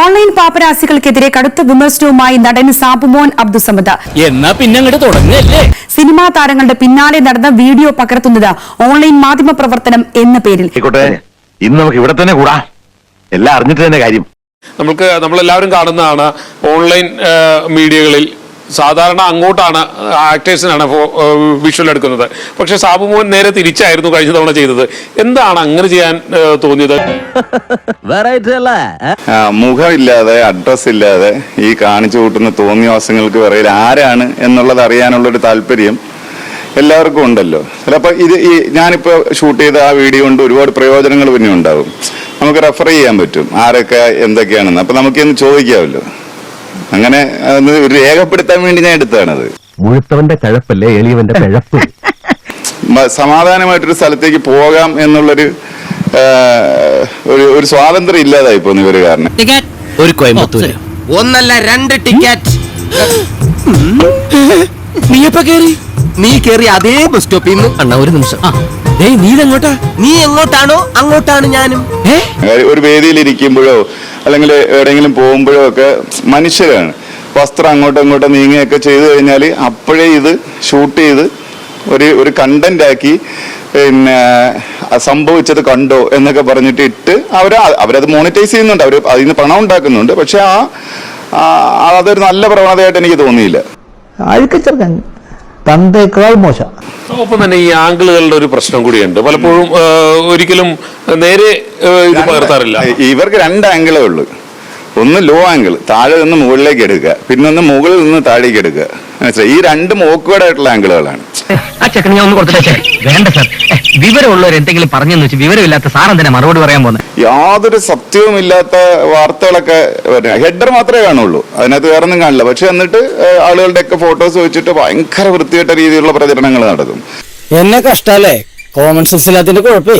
Online പാപ്പരാസികൾക്കെതിരെ കടുത്ത വിമർശനവുമായി നടൻ സാബുമോൻ അബ്ദുസമദ്. എന്നാ പിന്നെ തുടങ്ങല്ലേ? സിനിമാ താരങ്ങളുടെ പിന്നാലെ നടന്ന വീഡിയോ പകർത്തുന്നത് ഓൺലൈൻ മാധ്യമ പ്രവർത്തനം എന്ന പേരിൽ. ഇന്ന് നമുക്ക് ഇവിടെ തന്നെ കൂടാ. എല്ലാം അറിഞ്ഞിട്ട് തന്നെ കാര്യം. നമുക്ക് നമ്മളെല്ലാവരും കാണുന്നതാണ് ഓൺലൈൻ മീഡിയകളിൽ സാധാരണ അങ്ങോട്ടാണ് ആക്ടേഴ്സിനാണ് വിഷ്വൽ എടുക്കുന്നത്. പക്ഷെ സാബു മോഹൻ നേരെ തിരിച്ചായിരുന്നു കഴിഞ്ഞ തവണ ചെയ്തത്. എന്താണ് അങ്ങനെ ചെയ്യാൻ തോന്നിയത്? മുഖമില്ലാതെ അഡ്രസ് ഇല്ലാതെ ഈ കാണിച്ചു കൂട്ടുന്ന തോന്നിവാസങ്ങൾക്ക് പിറകിൽ ആരാണ് എന്നുള്ളത് അറിയാനുള്ള ഒരു താല്പര്യം എല്ലാവർക്കും ഉണ്ടല്ലോ. ചിലപ്പോൾ ഇത് ഈ ഞാനിപ്പോൾ ഷൂട്ട് ചെയ്ത ആ വീഡിയോ കൊണ്ട് ഒരുപാട് പ്രയോജനങ്ങൾ പിന്നെ ഉണ്ടാവും നമുക്ക് റെഫർ ചെയ്യാൻ പറ്റും ആരൊക്കെ എന്തൊക്കെയാണെന്ന്. അപ്പൊ നമുക്കൊന്ന് ചോദിക്കാമല്ലോ. അങ്ങനെ ഒന്ന് രേഖപ്പെടുത്താൻ വേണ്ടി ഞാൻ എടുത്തതാണത്. മുഴുത്തവന്റെ കഴപ്പല്ലേ എളിയവന്റെ കഴപ്പ്? സമാധാനമായിട്ടൊരു സ്ഥലത്തേക്ക് പോകാം എന്നുള്ളൊരു ഒരു ഒരു സ്വാതന്ത്ര്യം ഇല്ലാതായി പോന്നു ഇവർ കാരണം. ഒരു കോയമ്പത്തൂര്. ഒന്നല്ല രണ്ട് ടിക്കറ്റ്. നീ എപ്പ കേറി നീ കേറി അതേ ബസ് സ്റ്റോപ്പിൽ നിന്ന്. അണ്ണ ഒരു നിമിഷം. നീ എങ്ങോട്ടാണോ അങ്ങോട്ടാണ് ഞാനും. ഒരു വേദിയിൽ ഇരിക്കുമ്പോഴോ അല്ലെങ്കിൽ എവിടെയെങ്കിലും പോകുമ്പോഴോ ഒക്കെ മനുഷ്യരാണ്. വസ്ത്രം അങ്ങോട്ടും ഇങ്ങോട്ടും നീങ്ങുകയൊക്കെ ചെയ്തു കഴിഞ്ഞാൽ അപ്പോഴേ ഇത് ഷൂട്ട് ചെയ്ത് ഒരു ഒരു കണ്ടന്റ് ആക്കി പിന്നെ സംഭവിച്ചത് കണ്ടോ എന്നൊക്കെ പറഞ്ഞിട്ട് ഇട്ട് അവർ അവരത് മോണിറ്റൈസ് ചെയ്യുന്നുണ്ട്. അവർ അതിൽ നിന്ന് പണം ഉണ്ടാക്കുന്നുണ്ട്. പക്ഷെ ആ ആ, അതൊരു നല്ല പ്രവണതയായിട്ട് എനിക്ക് തോന്നിയില്ല. അഴുക്കച്ചെറുക്കൻ തന്തേക്കാൾ മോശം. ഒപ്പം തന്നെ ഈ ആംഗിളുകളുടെ ഒരു പ്രശ്നം കൂടിയുണ്ട്. പലപ്പോഴും ഒരിക്കലും നേരെ ഇത് പകർത്താറില്ല. ഇവർക്ക് രണ്ട് ആംഗിളേ ഉള്ളൂ. ഒന്ന് ലോ ആംഗിൾ താഴെ നിന്ന് മുകളിലേക്ക് എടുക്കുക. പിന്നെ ഒന്ന് മുകളിൽ നിന്ന് താഴേക്ക് എടുക്കുക. മനസ്സിലായി? ഈ രണ്ട് ആയിട്ടുള്ള ആംഗിളുകളാണ്. ആ ചെക്കൻ ഞാൻ ഒന്ന് കൊടുത്തിട്ടേ വേണ്ട സാർ. വിവരമുള്ളവർ എന്തെങ്കിലും പറഞ്ഞെന്ന് വെച്ച് വിവരമില്ലാത്ത സാർ തന്നെ മറുപടി പറയാൻ പോകുന്നത് യാതൊരു സത്യവുമില്ലാത്ത വാർത്തകളൊക്കെ ഹെഡർ മാത്രമേ കാണുള്ളൂ. അതിനകത്ത് വേറെ ഒന്നും കാണില്ല. പക്ഷെ എന്നിട്ട് ആളുകളുടെയൊക്കെ ആളുകളുടെ ഒക്കെ ഫോട്ടോസ് വെച്ചിട്ട് ഭയങ്കര വൃത്തികെട്ട രീതിയിലുള്ള പ്രചരണങ്ങൾ നടക്കും. എന്നെ കഷ്ടല്ലേ കോമൺ സെൻസ് ഇല്ലാത്തതിന്റെ കുഴപ്പേ.